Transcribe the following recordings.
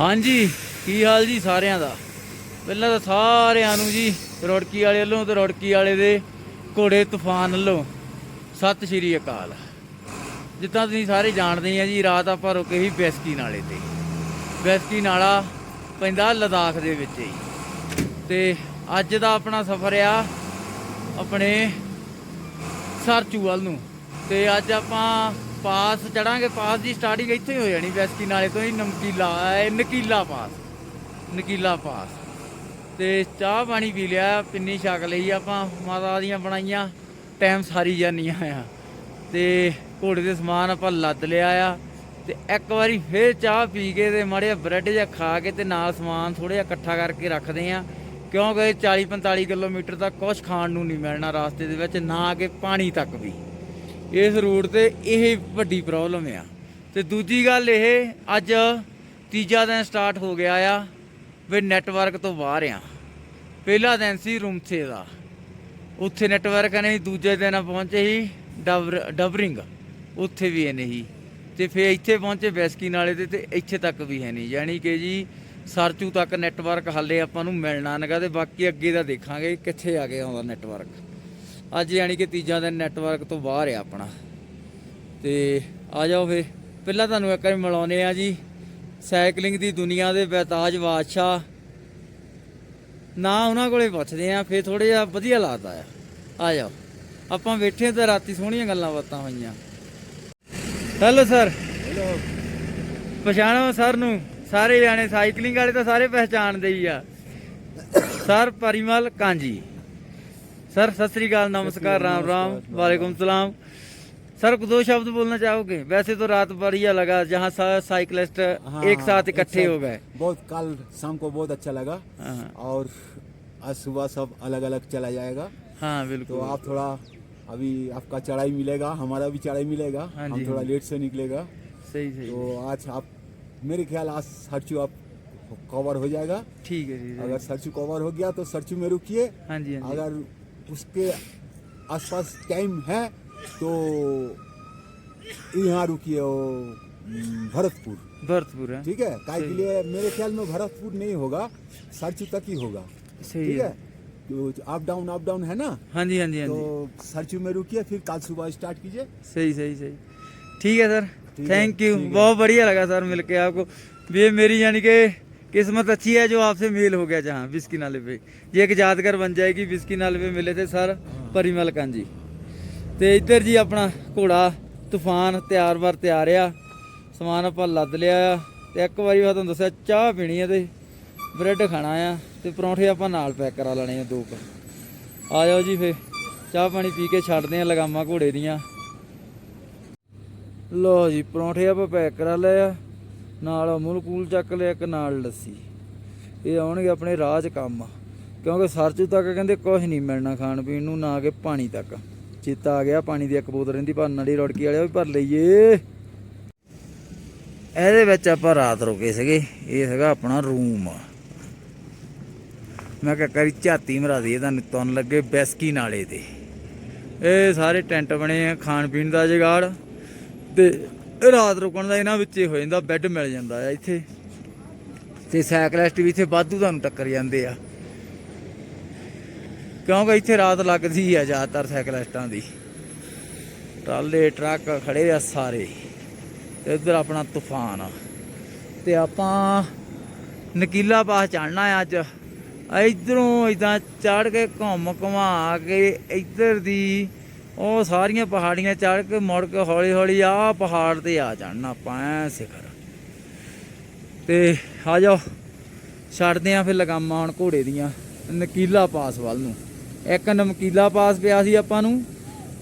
ਹਾਂਜੀ, ਕੀ ਹਾਲ ਜੀ ਸਾਰਿਆਂ ਦਾ? ਪਹਿਲਾਂ ਤਾਂ ਸਾਰਿਆਂ ਨੂੰ ਜੀ, ਰੋੜਕੀ ਵਾਲੇ ਵੱਲੋਂ ਤੇ ਰੋੜਕੀ ਵਾਲੇ ਦੇ ਘੋੜੇ ਤੂਫਾਨ ਵੱਲੋਂ ਸਤਿ ਸ਼੍ਰੀ ਅਕਾਲ। ਜਿੱਦਾਂ ਤੁਸੀਂ ਸਾਰੇ ਜਾਣਦੇ ਆ ਜੀ, ਰਾਤ ਆਪਾਂ ਰੁਕੇ ਸੀ ਬੈਸਕੀ ਨਾਲੇ ਤੇ। ਬੈਸਕੀ ਨਾਲਾ ਪੈਂਦਾ ਲਦਾਖ ਦੇ ਵਿੱਚ ਹੀ। ਤੇ ਅੱਜ ਦਾ ਆਪਣਾ ਸਫ਼ਰ ਆ ਆਪਣੇ ਸਰਚੂ ਵੱਲ ਨੂੰ। ਤੇ ਅੱਜ ਆਪਾਂ ਪਾਸ ਚੜਾਂਗੇ, ਪਾਸ ਦੀ ਸਟਾਰਟਿੰਗ ਇੱਥੇ ਹੀ ਹੋ ਜਾਣੀ ਵੈਸਕੀ ਨਾਲੇ ਤੋਂ ਹੀ ਨਮਕੀਲਾ, ਇਹ ਨਕੀਲਾ ਪਾਸ ਨਕੀਲਾ ਪਾਸ। ਤੇ ਚਾਹ ਪਾਣੀ ਪੀ ਲਿਆ, ਪਿੰਨੀ ਛਕ ਲਈ ਆਪਾਂ, ਮਾਤਾ ਦੀਆਂ ਬਣਾਈਆਂ ਟਾਈਮ ਸਾਰੀ ਜਾਨੀਆਂ ਆ। ਤੇ ਘੋੜੇ ਦੇ ਸਮਾਨ ਆਪਾਂ ਲੱਦ ਲਿਆ ਆ। ਤੇ ਇੱਕ ਵਾਰੀ ਫੇਰ ਚਾਹ ਪੀ ਕੇ ਤੇ ਮਾੜਿਆ ਬ੍ਰੈਡ ਜਿਹਾ ਖਾ ਕੇ ਤੇ ਨਾਲ ਸਮਾਨ ਥੋੜਾ ਜਿਹਾ ਇਕੱਠਾ ਕਰਕੇ ਰੱਖਦੇ ਆ। ਕਿਉਂਕਿ 40 45 ਕਿਲੋਮੀਟਰ ਤੱਕ ਕੁਝ ਖਾਣ ਨੂੰ ਨਹੀਂ ਮਿਲਣਾ ਰਾਸਤੇ ਦੇ ਵਿੱਚ, ਨਾ ਕਿ ਪਾਣੀ ਤੱਕ ਵੀ। ਇਸ ਰੋਡ ਤੇ ਇਹ ਵੱਡੀ ਪ੍ਰੋਬਲਮ ਆ। ਤੇ ਦੂਜੀ ਗੱਲ ਇਹ, ਅੱਜ ਤੀਜਾ ਦਿਨ ਸਟਾਰਟ ਹੋ ਗਿਆ ਆ ਵੀ ਨੈਟਵਰਕ ਤੋਂ ਬਾਹਰ ਆ। ਪਹਿਲਾ ਦਿਨ ਸੀ ਰੂਮਥੇ ਦਾ। ਉੱਥੇ ਨੈਟਵਰਕ ਨਹੀਂ, ਦੂਜੇ ਦਿਨ ਪਹੁੰਚੇ ਹੀ ਡਬਰ, ਡਬਰਿੰਗ। ਉੱਥੇ ਵੀ ਇਹ ਨਹੀਂ। ਤੇ ਫਿਰ ਇੱਥੇ ਪਹੁੰਚੇ ਬੈਸਕੀ ਨਾਲੇ ਤੇ ਤੇ, ਇੱਥੇ ਤੱਕ ਵੀ ਹੈ ਨਹੀਂ। ਯਾਨੀ ਕਿ ਜੀ, ਸਰਚੂ ਤੱਕ ਨੈਟਵਰਕ ਹਾਲੇ ਆਪਾਂ ਨੂੰ ਮਿਲਣਾ ਨਗਾ ਤੇ ਬਾਕੀ ਅੱਗੇ ਦਾ ਦੇਖਾਂਗੇ ਕਿੱਥੇ ਆ ਗਿਆ ਆਉਂਦਾ ਨੈਟਵਰਕ ਅੱਜ ਯਾਨੀ ਕਿ ਤੀਜਾ ਦਿਨ ਨੈਟਵਰਕ ਤੋਂ ਬਾਹਰ ਆ ਆਪਣਾ। ਤੇ ਆ ਜਾਓ ਫੇ। ਪਹਿਲਾਂ ਤੁਹਾਨੂੰ ਇੱਕ ਵਾਰੀ ਮਿਲਾਉਨੇ ਆ ਜੀ। ਸਾਈਕਲਿੰਗ ਦੀ ਦੁਨੀਆ ਦੇ ਬੇਤਾਜ ਬਾਦਸ਼ਾਹ। ਨਾ ਉਹਨਾਂ ਕੋਲੇ ਪੁੱਛਦੇ ਆ ਫੇ ਥੋੜਾ ਜਿਹਾ ਵਧੀਆ ਲੱਗਦਾ ਆ। ਆ ਜਾਓ। ਆਪਾਂ ਬੈਠੇ ਤੇ ਰਾਤੀ ਸੋਹਣੀਆਂ ਗੱਲਾਂ ਬਾਤਾਂ ਹੋਈਆਂ। Hello sir. हेलो ਪਛਾਣੋ ਸਰ ਨੂੰ। ਸਾਰੇ ਜਾਣੇ ਸਾਈਕਲਿੰਗ ਵਾਲੇ ਤਾਂ ਸਾਰੇ ਪਹਿਚਾਣਦੇ ਹੀ ਆ। ਸਰ ਪਰਿਮਲ ਕਾਂਜੀ। ਸਰ ਸਤਿ ਸ੍ਰੀ ਅਕਾਲ नमस्कार राम राम वालेकुम सलाम सर दो शब्द बोलना चाहोगे वैसे तो रात बढ़िया लगा जहाँ सा- साइकिलिस्ट हाँ, एक साथ इकट्ठे एक हो साथ गए बहुत कल शाम को बहुत अच्छा लगा हाँ और आज सुबह सब अलग अलग चला जाएगा हाँ तो बिल्कुल आप थोड़ा अभी आपका चढ़ाई मिलेगा हमारा भी चढ़ाई मिलेगा हाँ हम जी, थोड़ा हाँ लेट से निकलेगा सही सही तो आज आप मेरे ख्याल आज सरचू आप कवर हो जाएगा ठीक है जी सही। अगर सरचू कवर हो गया तो सरचू में रुकिए हाँ जी हाँ जी अगर उसके आसपास टाइम है तो यहाँ रुकिए वो हम्म, भरतपुर। भरतपुर है? ठीक है? काय के लिए मेरे ख्याल में भरतपुर नहीं होगा सरचू तक ही होगा ठीक है। तो अप डाउन अप डाउन है ना? हाँ जी हाँ जी हाँ तो सरचू में रुकिए फिर कल सुबह स्टार्ट कीजिए। सही सही सही। ठीक है सर। थैंक यू बहुत बढ़िया लगा सर मिलके आपको। ये मेरी यानी कि किस्मत अच्छी है जो आपसे मेल हो गया जहाँ बिस्की नाले पे ये एक यादगार बन जाएगी बिस्की नाले पे मिले थे सर परिमल कांजी ਤੇ ਇੱਧਰ ਜੀ ਆਪਣਾ ਘੋੜਾ ਤੂਫਾਨ ਤਿਆਰ ਵਰ ਤਿਆਰ ਆ ਸਮਾਨ ਆਪਾਂ ਲੱਦ ਲਿਆ ਆ ਤੇ ਇੱਕ ਵਾਰੀ ਮੈਂ ਤੁਹਾਨੂੰ ਦੱਸਿਆ ਚਾਹ ਪੀਣੀ ਆ ਤੇ ਬ੍ਰੈਡ ਖਾਣਾ ਆ ਤੇ ਪਰੌਂਠੇ ਆਪਾਂ ਨਾਲ ਪੈਕ ਕਰਾ ਲੈਣੇ ਆ ਦੋ ਕੁ ਆ ਜਾਓ ਜੀ ਫੇ ਚਾਹ ਪਾਣੀ ਪੀ ਕੇ ਛੱਡਦੇ ਆ ਲਗਾਮਾਂ ਘੋੜੇ ਦੀਆਂ ਲੋ ਜੀ ਪਰੌਂਠੇ ਆਪਾਂ ਪੈਕ ਕਰਾ ਲਏ ਆ ਨਾਲ ਅਮੁਲ ਕੂਲ ਚੱਕ ਲਿਆ, ਇੱਕ ਨਾਲ ਲੱਸੀ। ਇਹ ਆਉਣਗੇ ਆਪਣੇ ਰਾਹ 'ਚ ਕੰਮ। ਕਿਉਂਕਿ ਸਰਚੂ ਤੱਕ ਕਹਿੰਦੇ ਕੁਝ ਨਹੀਂ ਮਿਲਣਾ ਖਾਣ ਪੀਣ ਨੂੰ, ਨਾ ਕਿ ਪਾਣੀ ਤੱਕ। ਚੇਤਾ ਆ ਗਿਆ, ਪਾਣੀ ਦੀ ਇੱਕ ਬੋਤਲ ਰਹਿੰਦੀ, ਭਰਨ ਵਾਲੀ ਰੋੜਕੀ ਵਾਲੇ ਵੀ ਭਰ ਲਈਏ। ਇਹਦੇ ਵਿੱਚ ਆਪਾਂ ਰਾਤ ਰੁਕੇ ਸੀਗੇ। ਇਹ ਹੈਗਾ ਆਪਣਾ ਰੂਮ ਮੈਂ ਕਿਹਾ ਕਰੀ ਝਾਤੀ ਮਰਾ ਦੀ ਤੁਹਾਨੂੰ ਤੁੰਨ ਲੱਗੇ ਬੈਸਕੀ ਨਾਲੇ ਤੇ ਇਹ ਸਾਰੇ ਟੈਂਟ ਬਣੇ ਆ, ਖਾਣ ਪੀਣ ਦਾ ਜਗਾੜ। ਤੇ ਰਾਤ ਰੁਕਣ ਦਾ ਇਹਨਾਂ ਵਿੱਚ ਹੋ ਜਾਂਦਾ ਬੈੱਡ ਮਿਲ ਜਾਂਦਾ ਆ ਇੱਥੇ। ਤੇ ਸਾਈਕਲਿਸਟ ਵੀ ਇੱਥੇ ਵਾਧੂ ਤੁਹਾਨੂੰ ਟੱਕਰ ਜਾਂਦੇ ਆ। ਕਿਉਂਕਿ ਇੱਥੇ ਰਾਤ ਲੱਗਦੀ ਆ ਜ਼ਿਆਦਾਤਰ ਸਾਈਕਲਿਸਟਾਂ ਦੀ। ਟਰਾਲੇ, ਟਰੱਕ ਖੜੇ ਆ ਸਾਰੇ। ਤੇ ਇੱਧਰ ਆਪਣਾ ਤੂਫਾਨ ਆ। ਤੇ ਆਪਾਂ ਨਕੀਲਾ ਪਾਸ ਚੜਨਾ ਆ ਅੱਜ। ਇਧਰੋਂ ਇਦਾਂ ਚੜ ਕੇ ਘੁੰਮ ਘੁਮਾ ਕੇ ਇੱਧਰ ਦੀ ਉਹ ਸਾਰੀਆਂ ਪਹਾੜੀਆਂ ਚੜ ਕੇ ਮੁੜ ਕੇ ਹੌਲੀ ਹੌਲੀ ਆ ਪਹਾੜ ਤੇ ਆ ਚੜਨਾ ਆਪਾਂ, ਐ ਸਿਖਰ। ਤੇ ਆ ਜਾਓ, ਛੱਡਦੇ ਆ ਫਿਰ ਲਗਾਮਾਂ ਹੁਣ ਘੋੜੇ ਦੀਆਂ, ਨਕੀਲਾ ਪਾਸ ਵੱਲ ਨੂੰ। ਇੱਕ ਨਮਕੀਲਾ ਪਾਸ ਪਿਆ ਸੀ ਆਪਾਂ ਨੂੰ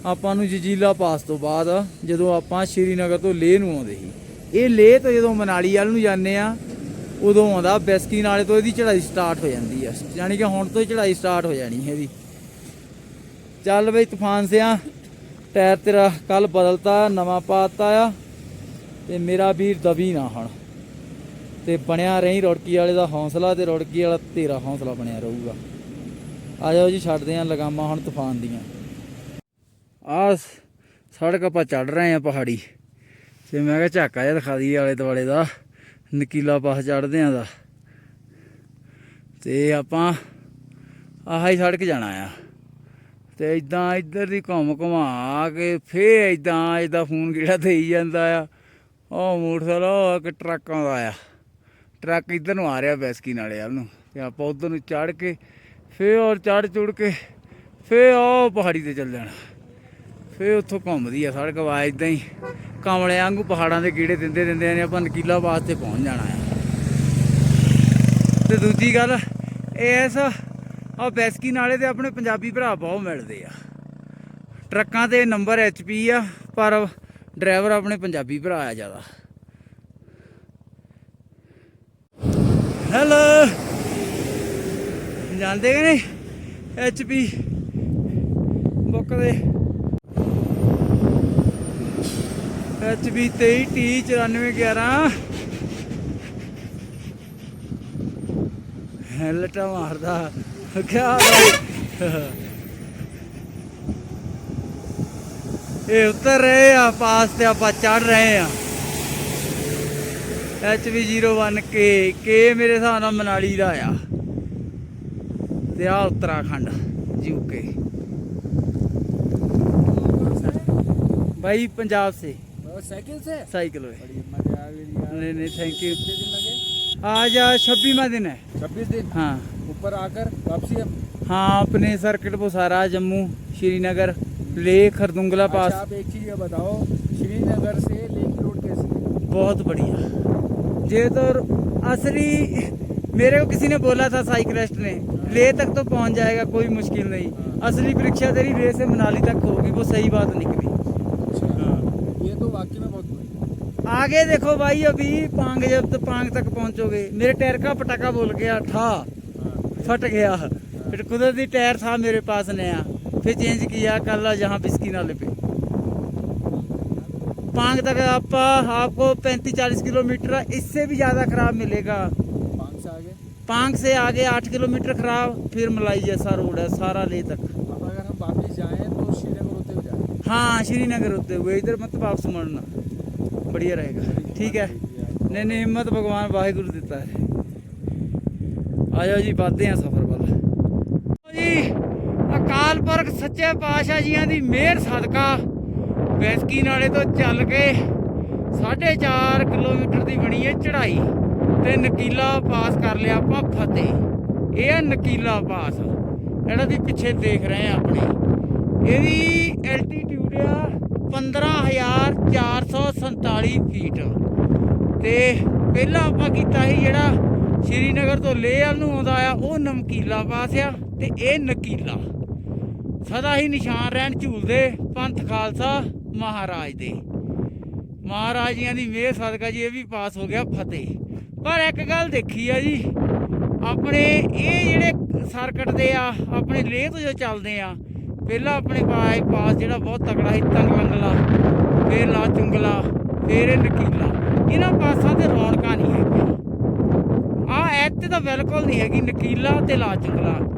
ਆਪਾਂ ਨੂੰ ਜਜੀਲਾ ਪਾਸ ਤੋਂ ਬਾਅਦ, ਜਦੋਂ ਆਪਾਂ ਸ਼੍ਰੀਨਗਰ ਤੋਂ ਲੇਹ ਨੂੰ ਆਉਂਦੇ ਸੀ। ਇਹ ਲੇਹ ਤੋਂ ਜਦੋਂ ਮਨਾਲੀ ਵੱਲ ਨੂੰ ਜਾਂਦੇ ਆ, ਉਦੋਂ ਆਉਂਦਾ ਬੈਸਕੀ ਨਾਲੇ ਤੋਂ ਇਹਦੀ ਚੜ੍ਹਾਈ ਸਟਾਰਟ ਹੋ ਜਾਂਦੀ ਆ। ਯਾਨੀ ਕਿ ਹੁਣ ਤੋਂ ਹੀ ਚੜ੍ਹਾਈ ਸਟਾਰਟ ਹੋ ਜਾਣੀ ਹੈ ਇਹਦੀ। ਚੱਲ ਬਈ ਤੂਫਾਨ ਸਿਆ, ਟਾਇਰ ਤੇਰਾ ਕੱਲ ਬਦਲਤਾ, ਨਵਾਂ ਪਾਤਾ ਆ, ਤੇ ਮੇਰਾ ਵੀਰ ਦਬੀ ਨਾ ਹੁਣ। ਤੇ ਬਣਿਆ ਰਹੀ ਰੋੜਕੀ ਵਾਲੇ ਦਾ ਹੌਸਲਾ ਤੇ ਰੋੜਕੀ ਵਾਲਾ ਤੇਰਾ ਹੌਸਲਾ ਬਣਿਆ ਰਹੂਗਾ। ਆ ਜਾਓ ਜੀ, ਛੱਡਦੇ ਆਂ ਲਗਾਮਾਂ ਹੁਣ ਤੂਫਾਨ ਦੀਆਂ। ਆ ਸੜਕ ਆਪਾਂ ਚੜ ਰਹੇ ਆਂ ਪਹਾੜੀ। ਤੇ ਮੈਂ ਕਿਹਾ ਝਾਕਾ ਜਿਹਾ ਦਿਖਾ ਦਈਏ ਆਲੇ ਦੁਆਲੇ ਦਾ, ਨਕੀਲਾ ਪਾਸ ਚੜਦੇ ਆਂ ਦਾ। ਤੇ ਆਪਾਂ ਆਹ ਹੀ ਸੜਕ ਜਾਣਾ ਆ। ਤੇ ਇਦਾਂ ਇੱਧਰ ਦੀ ਘੁੰਮ ਘੁਮਾ ਕੇ ਫੇਰ ਇਦਾਂ ਇਹਦਾ ਫੋਨ ਕਿਹੜਾ ਦੇਈ ਜਾਂਦਾ ਆ। ਉਹ ਮੋਟਰਸਾਈਕਲ, ਉਹ ਇੱਕ ਟਰੱਕ ਆਉਂਦਾ ਆ। ਟਰੱਕ ਇੱਧਰ ਨੂੰ ਆ ਰਿਹਾ ਬੈਸਕੀ ਨਾਲੇ ਵੱਲ ਨੂੰ ਤੇ ਆਪਾਂ ਉਧਰ ਨੂੰ ਚੜ ਕੇ ਫੇਰ ਔਰ ਚੜ ਚੁੜ ਕੇ ਫੇਰ ਉਹ ਪਹਾੜੀ ਤੇ ਚੱਲ ਜਾਣਾ। ਫੇਰ ਉੱਥੋਂ ਘੁੰਮਦੀ ਆ ਸੜਕ ਵਾ ਇਦਾਂ ਹੀ। ਕਾਮਲੇ ਵਾਂਗੂ ਪਹਾੜਾਂ ਦੇ ਕੀੜੇ ਦਿੰਦੇ ਦਿੰਦੇ ਨੇ ਆਪਾਂ ਨਕੀਲਾ ਵਾਸਤੇ ਪਹੁੰਚ ਜਾਣਾ ਆ। ਤੇ ਦੂਜੀ ਗੱਲ ਇਸ ਆ ਬੈਸਕੀ ਨਾਲੇ ਤੇ ਆਪਣੇ ਪੰਜਾਬੀ ਭਰਾ ਬਹੁਤ ਮਿਲਦੇ ਆ। ਟਰੱਕਾਂ ਤੇ ਨੰਬਰ ਐਚਪੀ ਆ, ਪਰ ਡਰਾਈਵਰ ਆਪਣੇ ਪੰਜਾਬੀ ਭਰਾ ਆ ਜ਼ਿਆਦਾ। ਹੈਲੋ। ਜਾਂਦੇ ਕਿ ਨਹੀਂ? ਐਚਪੀ। ਬੁੱਕ ਦੇ। ਐਚਪੀ 23 ਟੀ 9411 ਹੈਲਟਾ ਮਾਰਦਾ। ਕਿਆ ਬਾਈ ਇਹ ਉਤਰ ਰਹੇ ਆ ਪਾਸ ਤੇ ਆਪਾਂ ਚੜ ਰਹੇ ਆ HV01 ਕੇ ਕੇ ਮੇਰੇ ਹਿਸਾਬ ਨਾਲ ਮਨਾਲੀ ਦਾ ਆ ਤੇ ਆ ਉੱਤਰਾਖੰਡ ਯੂਕੇ भाई पंजाब से साइकिल से साइकिल में बड़ी मजा आ गई यार नहीं नहीं थैंक यू कितने दिन लगे आज छब्बीवा दिन है छब्बीस दिन हाँ ऊपर आकर वापसी अब हाँ अपने सर्किट पुसारा जम्मू श्रीनगर लेह खरदुंगला अच्छा पास। आप एक चीज़ ये बताओ श्रीनगर से लेक रोड कैसी है? बहुत बढ़िया। ये तो असली मेरे को किसी ने बोला था साइकिलिस्ट ने लेह तक तो पहुँच जाएगा कोई मुश्किल नहीं। असली परीक्षा तेरी लेह से मनाली तक होगी वो सही बात निकली। अच्छा ये तो वाकई में बहुत आगे देखो भाई अभी पांग जब तो पांग तक पहुंचोगे मेरे टायर का पटाखा बोल गया था हाँ, फट गया। फिर कुदरती टायर था मेरे पास नया। फिर चेंज किया कल यहाँ बिस्की नाले पे पांग तक आप आपको 35-40 किलोमीटर इससे भी ज़्यादा खराब मिलेगा। पाँच से आगे? पांग से आगे 8 किलोमीटर खराब फिर मलाई जैसा रोड है सारा ले तक। अगर हम वापस जाएँ तो श्रीनगर होते हुए जाएँ? हाँ श्रीनगर होते हुए। इधर मत वापस मुड़ना बढ़िया रहेगा। ठीक है? नहीं नहीं हिम्मत भगवान वाहिगुरु देता है। ਆ ਜੀ, ਵੱਧਦੇ ਆ ਸਫ਼ਰ ਵੱਲ। ਜੀ, ਅਕਾਲ ਪੁਰਖ ਸੱਚੇ ਪਾਤਸ਼ਾਹ ਜੀਆਂ ਦੀ ਮਿਹਰ ਸਦਕਾ ਵੈਸਕੀ ਨਾਲੇ ਤੋਂ ਚੱਲ ਕੇ 4.5 ਕਿਲੋਮੀਟਰ ਦੀ ਬਣੀ ਹੈ ਚੜ੍ਹਾਈ ਤੇ ਨਕੀਲਾ ਪਾਸ ਕਰ ਲਿਆ ਆਪਾਂ ਫਤਿਹ। ਇਹ ਹੈ ਨਕੀਲਾ ਪਾਸ, ਜਿਹੜਾ ਤੁਸੀਂ ਪਿੱਛੇ ਦੇਖ ਰਹੇ ਆ ਆਪਣੇ। ਇਹਦੀ ਐਲਟੀਟਿਊਡ ਆ 15447 ਫੀਟ ਤੇ ਪਹਿਲਾਂ ਆਪਾਂ ਕੀਤਾ ਸੀ ਜਿਹੜਾ ਸ਼੍ਰੀਨਗਰ ਤੋਂ ਲੇਹ ਵੱਲ ਨੂੰ ਆਉਂਦਾ ਆ, ਉਹ ਨਮਕੀਲਾ ਪਾਸ ਆ ਤੇ ਇਹ ਨਕੀਲਾ। ਸਦਾ ਹੀ ਨਿਸ਼ਾਨ ਰਹਿਣ ਝੂਲਦੇ ਪੰਥ ਖਾਲਸਾ ਮਹਾਰਾਜ ਦੇ। ਮਹਾਰਾਜ ਜੀਆਂ ਦੀ ਮਿਹਰ ਸਦਕਾ ਜੀ ਇਹ ਵੀ ਪਾਸ ਹੋ ਗਿਆ ਫਤਿਹ। ਪਰ ਇੱਕ ਗੱਲ ਦੇਖੀ ਆ ਜੀ, ਆਪਣੇ ਇਹ ਜਿਹੜੇ ਸਰਕਟ ਦੇ ਆ, ਆਪਣੇ ਲੇਹ ਤੋਂ ਜੋ ਚੱਲਦੇ ਆ, ਪਹਿਲਾਂ ਆਪਣੇ ਪਾਸ ਪਾਸ ਜਿਹੜਾ ਬਹੁਤ ਤਕੜਾ ਸੀ ਤੰਗ ਲੰਗਲਾ ਫੇਰ ਲਾ ਚੁੰਗਲਾ ਫੇਰ ਇਹ ਨਕੀਲਾ। ਇਹਨਾਂ ਪਾਸਾਂ ਤੇ ਰੌਣਕਾਂ ਨਹੀਂ ਹੈਗੀਆਂ। ਆ ਤਾਂ ਬਿਲਕੁਲ ਨਹੀਂ ਹੈਗੀ, ਨਕੀਲਾ ਤੇ ਲਾ।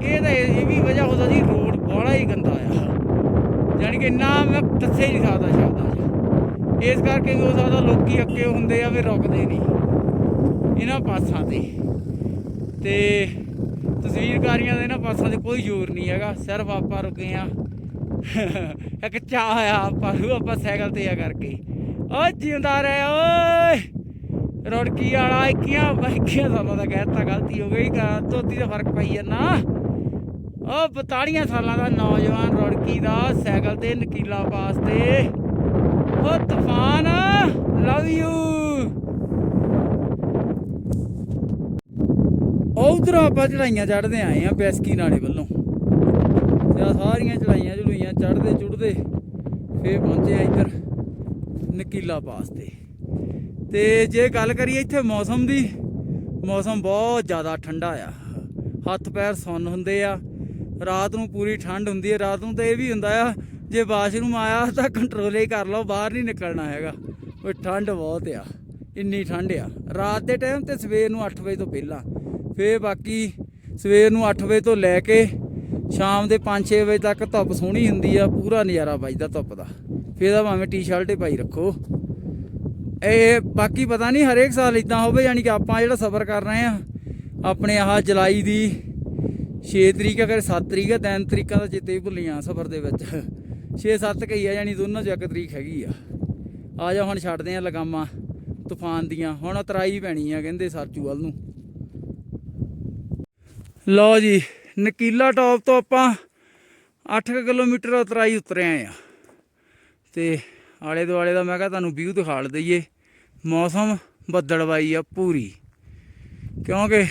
ਇਹ ਤਾਂ ਇਹ ਵੀ ਵਜ੍ਹਾ ਉਹਦਾ ਜੀ ਰੋਡ ਬੜਾ ਹੀ ਗੰਦਾ ਆ। ਜਾਣੀ ਕਿ ਇੰਨਾ ਮੈਂ ਦੱਸੇ ਹੀ ਨਹੀਂ ਸਕਦਾ ਸ਼ਬਦਾਂ 'ਚ। ਇਸ ਕਰਕੇ ਵੀ ਹੋ ਸਕਦਾ ਲੋਕੀ ਅੱਕੇ ਹੁੰਦੇ ਆ ਵੀ ਰੁਕਦੇ ਨਹੀਂ। ਇਹਨਾਂ ਪਾਸਾਂ ਤੇ। ਤੇ ਤਸਵੀਰਕਾਰੀਆਂ ਦੇ ਇਹਨਾਂ ਪਾਸਾਂ ਤੇ ਕੋਈ ਜ਼ੋਰ ਨਹੀਂ ਹੈਗਾ। ਸਿਰਫ ਆਪਾਂ ਰੁਕੇ ਆ। ਇੱਕ ਚਾਹ ਆ, ਆਪਾਂ ਨੂੰ ਆਪਾਂ ਸਾਈਕਲ ਤੇ ਆ ਕਰਕੇ। ਓ ਜਿਉਂਦਾ ਰਹਿ, ਓਏ! ਰੋੜਕੀ ਵਾਲਾ 21 21 ਸਾਲਾਂ ਦਾ ਕਹਿਤਾ ਗਲਤੀ ਹੋ ਗਈ ਕਾ ਤੋਤੀ ਦਾ ਫ਼ਰਕ ਪਈ ਜਾਂਦਾ। ਉਹ 42 ਸਾਲਾਂ ਦਾ ਨੌਜਵਾਨ ਰੋੜਕੀ ਦਾ ਸਾਈਕਲ ਤੇ ਨਕੀਲਾ ਪਾਸ ਤੇ। ਓ ਤੂਫਾਨ ਲਵ ਯੂ ਉਧਰ ਆਪਾਂ ਚੜਾਈਆਂ ਚੜਦੇ ਆਏ ਆ ਬੈਸਕੀ ਨਾਲੇ ਵੱਲੋਂ। ਤੇ ਸਾਰੀਆਂ ਚੜਾਈਆਂ ਚੜੂਈਆਂ ਚੜਦੇ ਚੁੜਦੇ ਫੇਰ ਪਹੁੰਚੇ ਆ ਇੱਧਰ ਨਕੀਲਾ ਪਾਸ ਤੇ। ਤੇ ਜੇ ਗੱਲ ਕਰੀਏ ਇੱਥੇ ਮੌਸਮ ਦੀ, ਮੌਸਮ ਬਹੁਤ ਜ਼ਿਆਦਾ ਠੰਡਾ ਆ। ਹੱਥ ਪੈਰ ਸੁੰਨ ਹੁੰਦੇ ਆ। ਰਾਤ ਨੂੰ ਪੂਰੀ ਠੰਡ ਹੁੰਦੀ ਹੈ ਰਾਤ ਨੂੰ ਤਾਂ ਇਹ ਵੀ ਹੁੰਦਾ ਆ, ਜੇ ਵਾਸ਼ਰੂਮ ਆਇਆ ਤਾਂ ਕੰਟਰੋਲ ਹੀ ਕਰ ਲਓ, ਬਾਹਰ ਨਹੀਂ ਨਿਕਲਣਾ ਹੈਗਾ। ਉਹ ਠੰਡ ਬਹੁਤ ਆ। ਇੰਨੀ ਠੰਡ ਆ। ਰਾਤ ਦੇ ਟਾਈਮ ਤੇ ਸਵੇਰ ਨੂੰ 8 ਵਜੇ ਤੋਂ ਪਹਿਲਾਂ। ਫੇਰ ਬਾਕੀ ਸਵੇਰ ਨੂੰ 8 ਵਜੇ ਤੋਂ ਲੈ ਕੇ ਸ਼ਾਮ ਦੇ 5-6 ਵਜੇ ਤੱਕ ਧੁੱਪ ਸੋਹਣੀ ਹੁੰਦੀ ਆ। ਪੂਰਾ ਨਜ਼ਾਰਾ ਵੱਜਦਾ ਧੁੱਪ ਦਾ। ਫੇਰ ਤਾਂ ਭਾਵੇਂ ਟੀ-ਸ਼ਰਟ ਹੀ ਪਾਈ ਰੱਖੋ। ਇਹ ਬਾਕੀ ਪਤਾ ਨਹੀਂ ਹਰੇਕ ਸਾਲ ਇਦਾਂ ਹੋਵੇ, ਯਾਨੀ ਕਿ ਆਪਾਂ ਜਿਹੜਾ ਸਫ਼ਰ ਕਰ ਰਹੇ ਆ ਆਪਣੇ ਆਹ ਜੁਲਾਈ ਦੀ 6 ਤਰੀਕ ਅਗਰ 7 ਤਰੀਕ ਹੈ ਤਿੰਨ ਤਰੀਕਾਂ ਦਾ ਚੇਤੇ ਵੀ ਭੁੱਲੀਆਂ ਸਫ਼ਰ ਦੇ ਵਿੱਚ। 6-7 ਕਈ ਆ, ਯਾਨੀ ਦੋਨਾਂ 'ਚ ਇੱਕ ਤਰੀਕ ਹੈਗੀ ਆ। ਆ ਜਾ ਹੁਣ ਛੱਡਦੇ ਆ ਲਗਾਮਾਂ, ਤੂਫਾਨ ਦੀਆਂ। ਹੁਣ ਉਤਰਾਈ ਪੈਣੀ ਆ, ਕਹਿੰਦੇ ਸਰਚੂ ਵੱਲ ਨੂੰ। ਲਓ ਜੀ, ਨਕੀਲਾ ਟੌਪ ਤੋਂ ਆਪਾਂ 8 ਕਿਲੋਮੀਟਰ ਉਤਰਾਈ ਉਤਰਿਆ ਆ। ਤੇ ਆਲੇ ਦੁਆਲੇ ਦਾ ਮੈਂ ਕਿਹਾ ਤੁਹਾਨੂੰ ਵਿਊ ਦਿਖਾ ਦਈਏ ਮੌਸਮ ਬੱਦਲਵਾਈ ਆ ਪੂਰੀ। ਕਿਉਂਕਿ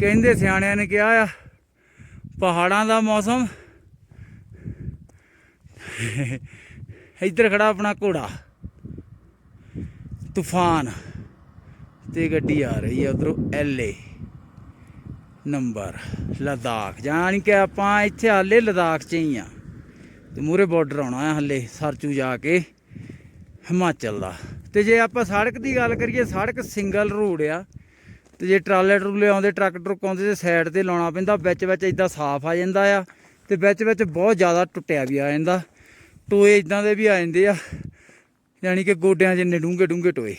ਕਹਿੰਦੇ ਸਿਆਣਿਆਂ ਨੇ ਕਿਹਾ ਆ, ਪਹਾੜਾਂ ਦਾ ਮੌਸਮ। ਇੱਧਰ ਖੜਾ ਆਪਣਾ ਘੋੜਾ। ਤੂਫਾਨ। ਤੇ ਗੱਡੀ ਆ ਰਹੀ ਹੈ ਉਧਰੋਂ ਐਲਏ ਨੰਬਰ। ਲਦਾਖ। ਜਾਣ ਕਿ ਆਪਾਂ ਇੱਥੇ ਹਾਲੇ ਲਦਾਖ 'ਚ ਹੀ ਆ। ਤੇ ਮੂਰੇ ਬਾਰਡਰ ਆਉਣਾ ਆ ਹੱਲੇ, ਸਰਚੂ ਜਾ ਕੇ, ਹਿਮਾਚਲ ਦਾ। ਤੇ ਜੇ ਆਪਾਂ ਸੜਕ ਦੀ ਗੱਲ ਕਰੀਏ, ਸੜਕ ਸਿੰਗਲ ਰੋਡ ਆ। ਤੇ ਜੇ ਟਰਾਲੇ ਟਰੂਲੇ ਆਉਂਦੇ, ਟਰੱਕ ਟਰੁੱਕ ਆਉਂਦੇ, ਤੇ ਸਾਈਡ ਤੇ ਲਾਉਣਾ ਪੈਂਦਾ, ਵਿੱਚ ਵਿੱਚ ਇਦਾਂ ਸਾਫ਼ ਆ ਜਾਂਦਾ ਆ, ਤੇ ਵਿੱਚ ਵਿੱਚ ਬਹੁਤ ਜ਼ਿਆਦਾ ਟੁੱਟਿਆ ਵੀ ਆ ਜਾਂਦਾ। ਟੋਏ ਇਦਾਂ ਦੇ ਵੀ ਆ ਜਾਂਦੇ ਆ, ਯਾਨੀ ਕਿ ਗੋਡਿਆਂ ਜਿੰਨੇ ਡੂੰਘੇ ਡੂੰਘੇ ਟੋਏ।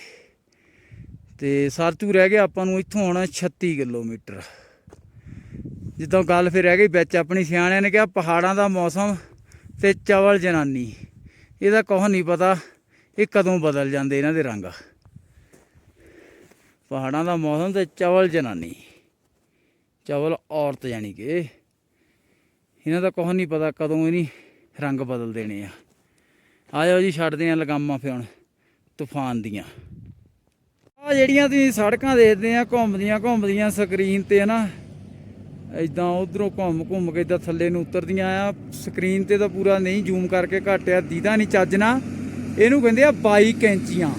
ਤੇ ਸਰਚੂ ਰਹਿ ਗਿਆ ਆਪਾਂ ਨੂੰ ਇੱਥੋਂ ਆਉਣਾ 36 ਕਿਲੋਮੀਟਰ। ਜਿੱਦਾਂ ਗੱਲ ਫਿਰ ਰਹਿ ਗਈ ਵਿੱਚ, ਆਪਣੀ ਸਿਆਣਿਆਂ ਨੇ ਕਿਹਾ ਪਹਾੜਾਂ ਦਾ ਮੌਸਮ ਤੇ ਚਵਲ ਜਨਾਨੀ। ਇਹਦਾ ਕੁਛ ਨਹੀਂ ਪਤਾ, ਇਹ ਕਦੋਂ ਬਦਲ ਜਾਂਦੇ ਇਹਨਾਂ ਦੇ ਰੰਗ। ਪਹਾੜਾਂ ਦਾ ਮੌਸਮ ਤੇ ਚਵਲ ਜਨਾਨੀ। ਚਵਲ ਔਰਤ ਯਾਨੀ ਕਿ। ਇਹਨਾਂ ਦਾ ਕੁਛ ਨਹੀਂ ਪਤਾ ਕਦੋਂ ਇਹਨੀ ਰੰਗ ਬਦਲ ਦੇਣੇ ਆ। ਆ ਜੀ, ਛੱਡਦੇ ਆ ਲਗਾਮਾਂ ਫਿਉਣ ਤੂਫਾਨ ਦੀਆਂ। ਆ ਜਿਹੜੀਆਂ ਤੁਸੀਂ ਸੜਕਾਂ ਦੇਖਦੇ ਆ ਘੁੰਮਦੀਆਂ ਘੁੰਮਦੀਆਂ ਸਕਰੀਨ ਤੇ ਨਾ ਇਦਾਂ ਉਧਰੋਂ ਘੁੰਮ ਘੁੰਮ ਕੇ ਇਦਾਂ ਥੱਲੇ ਨੂੰ ਉਤਰਦੀਆਂ ਆ। ਸਕਰੀਨ ਤੇ ਤਾਂ ਪੂਰਾ ਨਹੀਂ ਜ਼ੂਮ ਕਰਕੇ ਘਟਿਆ, ਦੀਦਾ ਨਹੀਂ ਚੱਜਣਾ ਇਹਨੂੰ ਕਹਿੰਦੇ ਆ 22 ਕੈਂਚੀਆਂ।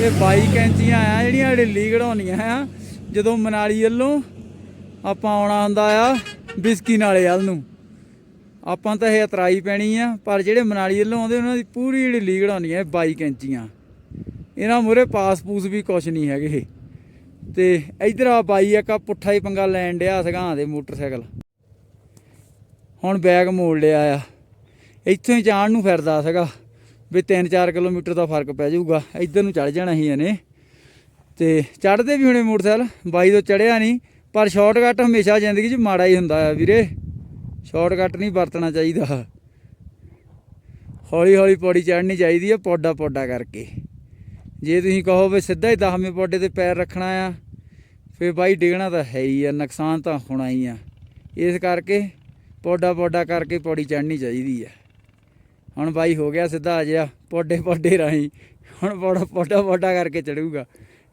ਇਹ 22 ਕੈਂਚੀਆਂ ਆ, ਜਿਹੜੀਆਂ ਢਿੱਲੀ ਕਢਾਉਣੀਆਂ ਆ। ਜਦੋਂ ਮਨਾਲੀ ਵੱਲੋਂ ਆਪਾਂ ਆਉਣਾ ਹੁੰਦਾ ਆ ਬਿਸਕੀ ਨਾਲੇ ਵੱਲ ਨੂੰ। ਆਪਾਂ ਤਾਂ ਇਹ ਅਤਰਾਈ ਪੈਣੀ ਆ, ਪਰ ਜਿਹੜੇ ਮਨਾਲੀ ਵੱਲੋਂ ਆਉਂਦੇ, ਉਹਨਾਂ ਦੀ ਪੂਰੀ ਢਿੱਲੀ ਕਢਾਉਣੀ ਆ ਇਹ 22 ਕੈਂਚੀਆਂ। ਇਹਨਾਂ ਮੂਰੇ ਪਾਸ ਪੂਸ ਵੀ ਕੁਛ ਨਹੀਂ ਹੈਗੇ। ਤੇ ਇਧਰ ਆ ਬਾਈ, ਇੱਕ ਆ ਪੁੱਠਾ ਹੀ ਪੰਗਾ ਲੈਣ ਡਿਆ ਸਗਾਂ ਦੇ ਮੋਟਰਸਾਈਕਲ। ਹੁਣ ਬੈਗ ਮੋੜ ਲਿਆ ਆ। ਇੱਥੋਂ ਹੀ ਜਾਣ ਨੂੰ ਫਿਰਦਾ ਸੀਗਾ ਵੀ 3-4 ਕਿਲੋਮੀਟਰ ਦਾ ਫ਼ਰਕ ਪੈ ਜਾਊਗਾ। ਇੱਧਰ ਨੂੰ ਚੜ ਜਾਣਾ ਸੀ ਇਹਨੇ। ਤੇ ਚੜਦੇ ਵੀ ਹੁਣੇ ਮੋਟਰਸਾਈਕਲ। ਬਾਈ ਤੋਂ ਚੜਿਆ ਨਹੀਂ, ਪਰ ਸ਼ਾਰਟਕਟ ਹਮੇਸ਼ਾ ਜ਼ਿੰਦਗੀ 'ਚ ਮਾੜਾ ਹੀ ਹੁੰਦਾ ਆ ਵੀਰੇ। ਸ਼ਾਰਟਕਟ ਨਹੀਂ ਵਰਤਣਾ ਚਾਹੀਦਾ। ਹੌਲੀ ਹੌਲੀ ਪੌੜੀ ਚੜ੍ਹਨੀ ਚਾਹੀਦੀ ਆ ਪੌਡਾ ਪੌਡਾ ਕਰਕੇ। ਜੇ ਤੁਸੀਂ ਕਹੋ ਵੀ ਸਿੱਧਾ ਹੀ 10ਵੇਂ ਪੌਡੇ ਤੇ ਪੈਰ ਰੱਖਣਾ ਆ ਫੇ ਬਾਈ ਡਿੱਗਣਾ ਤਾਂ ਹੈ ਹੀ ਆ, ਨੁਕਸਾਨ ਤਾਂ ਹੋਣਾ ਹੀ ਆ। ਇਸ ਕਰਕੇ ਪੌਡਾ ਪੌਡਾ ਕਰਕੇ ਪੌੜੀ ਚੜ੍ਹਨੀ ਚਾਹੀਦੀ ਆ। ਹੁਣ ਬਾਈ ਹੋ ਗਿਆ ਸਿੱਧਾ ਆ ਜਿਆ ਪੌਡੇ ਪੌਡੇ ਰਾਹੀਂ ਹੁਣ ਪੌੜਾ ਪੌਡਾ ਪੌਡਾ ਕਰਕੇ ਚੜੂਗਾ